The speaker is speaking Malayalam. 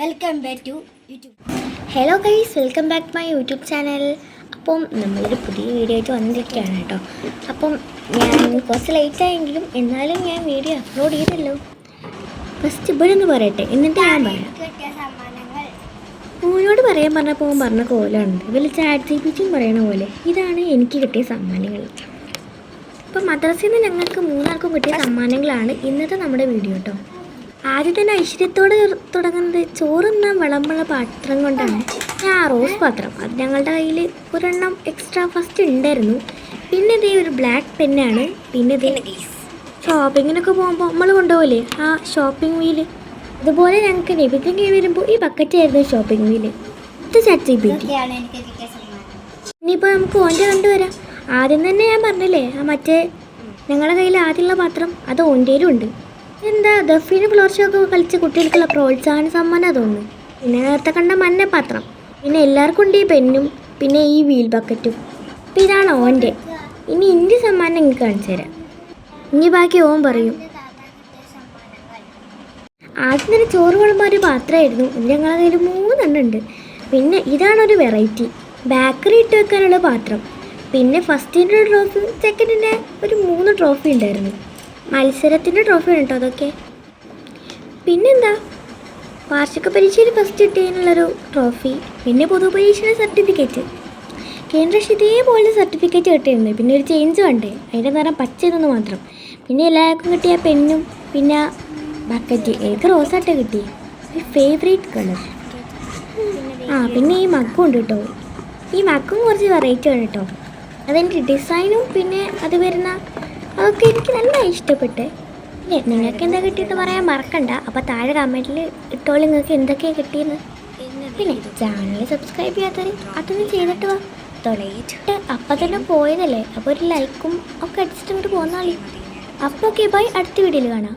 Welcome back to YouTube hello guys welcome back my YouTube channel അപ്പം നമ്മളൊരു പുതിയ വീഡിയോ ആയിട്ട് വന്നിരിക്കുകയാണ് കേട്ടോ. അപ്പം ഞാൻ കുറച്ച് ലേറ്റ് ആയെങ്കിലും എന്നാലും ഞാൻ വീഡിയോ അപ്ലോഡ് ചെയ്തല്ലോ. ഫസ്റ്റ് ഇവിടെ ഒന്ന് പറയട്ടെ എന്നിട്ട് ഞാൻ പറയാം. മോനോട് പറയാൻ പറഞ്ഞപ്പോൾ പറഞ്ഞ കോലാണ് ഇതിൽ ചാറ്റ് ജീവിച്ചും പറയണ പോലെ. ഇതാണ് എനിക്ക് കിട്ടിയ സമ്മാനങ്ങൾ. അപ്പം മദ്രസയിൽ നിന്ന് ഞങ്ങൾക്ക് മൂന്നാർക്കും കിട്ടിയ സമ്മാനങ്ങളാണ് ഇന്നത്തെ നമ്മുടെ വീഡിയോ കേട്ടോ ആദ്യം തന്നെ ഐശ്വര്യത്തോടെ തുടങ്ങുന്നത് ചോറുന്ന വിളമ്പുള്ള പാത്രം കൊണ്ടാണ്. ഞാൻ ആ റോസ് പാത്രം. അത് ഞങ്ങളുടെ കയ്യിൽ ഒരെണ്ണം എക്സ്ട്രാ ഫസ്റ്റ് ഉണ്ടായിരുന്നു. പിന്നെ ഇതേ ഒരു ബ്ലാക്ക് പെന്നാണ് പിന്നെ ഇതേ ഷോപ്പിങ്ങിനൊക്കെ പോകുമ്പോൾ നമ്മൾ കൊണ്ടുപോകില്ലേ ആ ഷോപ്പിംഗ് വീൽ അതുപോലെ ഞങ്ങൾക്ക് നബിദിനെ വരുമ്പോൾ ഈ ബക്കറ്റ് ആയിരുന്നു ഷോപ്പിംഗ് വീൽ ഇത് ചാറ്റ് ജി പി ഇനിയിപ്പോൾ നമുക്ക് ഓന്റെ കണ്ടുവരാം ആദ്യം തന്നെ ഞാൻ പറഞ്ഞില്ലേ ആ മറ്റേ ഞങ്ങളുടെ കയ്യിൽ ആദ്യമുള്ള പാത്രം അത് ഓന്റെയിലും ഉണ്ട്. എന്താ ദഫീന് ഫ്ലോർ ഷോ ഒക്കെ കളിച്ച കുട്ടികൾക്കുള്ള പ്രോത്സാഹന സമ്മാനം അതൊന്ന്. പിന്നെ നേരത്തെ കണ്ട മഞ്ഞപാത്രം. പിന്നെ എല്ലാവർക്കും ഉണ്ട് ഈ പെന്നും പിന്നെ ഈ വീൽ ബക്കറ്റും. അപ്പം ഇതാണ് ഓന്റെ. ഇനി ഇന്റെ സമ്മാനം എനിക്ക് കാണിച്ചു തരാം. ഇനി ബാക്കി ഓൻ പറയും. ആദ്യം തന്നെ ചോറ് വിളമ്പാൻ ഒരു പാത്രമായിരുന്നു. ഇത് കയ്യിൽ മൂന്നെണ്ണം ഉണ്ട്. പിന്നെ ഇതാണ് ഒരു വെറൈറ്റി ബേക്കറി ഇട്ട് വെക്കാനുള്ള പാത്രം. പിന്നെ ഫസ്റ്റിന്റെ ഒരു ട്രോഫി സെക്കൻഡിന്റെ ഒരു മൂന്ന് ട്രോഫി ഉണ്ടായിരുന്നു. മത്സരത്തിന്റെ ട്രോഫിയാണ് കേട്ടോ അതൊക്കെ. പിന്നെന്താ? വാർഷിക പരീക്ഷയിൽ ഫസ്റ്റ് കിട്ടിയതിനുള്ളൊരു ട്രോഫി പിന്നെ പൊതുപരീക്ഷയുടെ സർട്ടിഫിക്കറ്റ് കേന്ദ്രക്ഷ ഇതേപോലെ സർട്ടിഫിക്കറ്റ് കിട്ടിയിരുന്നു പിന്നെ ഒരു ചേഞ്ച് വേണ്ടേ അതിന്റെ നിറം പച്ചതെന്ന് മാത്രം. പിന്നെ എല്ലാവർക്കും കിട്ടിയ പെണ്ണും പിന്നെ ബക്കറ്റ് എനിക്ക് റോസാട്ട കിട്ടി ഒരു ഫേവറേറ്റ് കളർ ആ പിന്നെ ഈ മക്കും ഉണ്ട് കേട്ടോ ഈ മക്കും കുറച്ച് വെറൈറ്റി ആണ് കേട്ടോ അതെനിക്ക് ഡിസൈനും പിന്നെ അത് വരുന്ന അതൊക്കെ എനിക്ക് നല്ല ഇഷ്ടപ്പെട്ട്. നിങ്ങൾക്ക് എന്താ കിട്ടിയെന്ന് പറയാൻ മറക്കണ്ട. അപ്പോൾ താഴെ കമന്റിൽ ഇട്ടോളൂ നിങ്ങൾക്ക് എന്തൊക്കെയാണ് കിട്ടിയെന്ന്. പിന്നെ ചാനൽ സബ്സ്ക്രൈബ് ചെയ്യാത്തവർ അതൊന്നും ചെയ്തിട്ട് വാ. തൊളയിച്ചിട്ട് അപ്പം തന്നെ പോയതല്ലേ? അപ്പോൾ ഒരു ലൈക്കും ഒക്കെ അടിച്ചിട്ട് ഇങ്ങോട്ട് പോന്നാളി അപ്പോൾ ഓക്കെ ബൈ അടുത്ത വീഡിയോയിൽ കാണാം.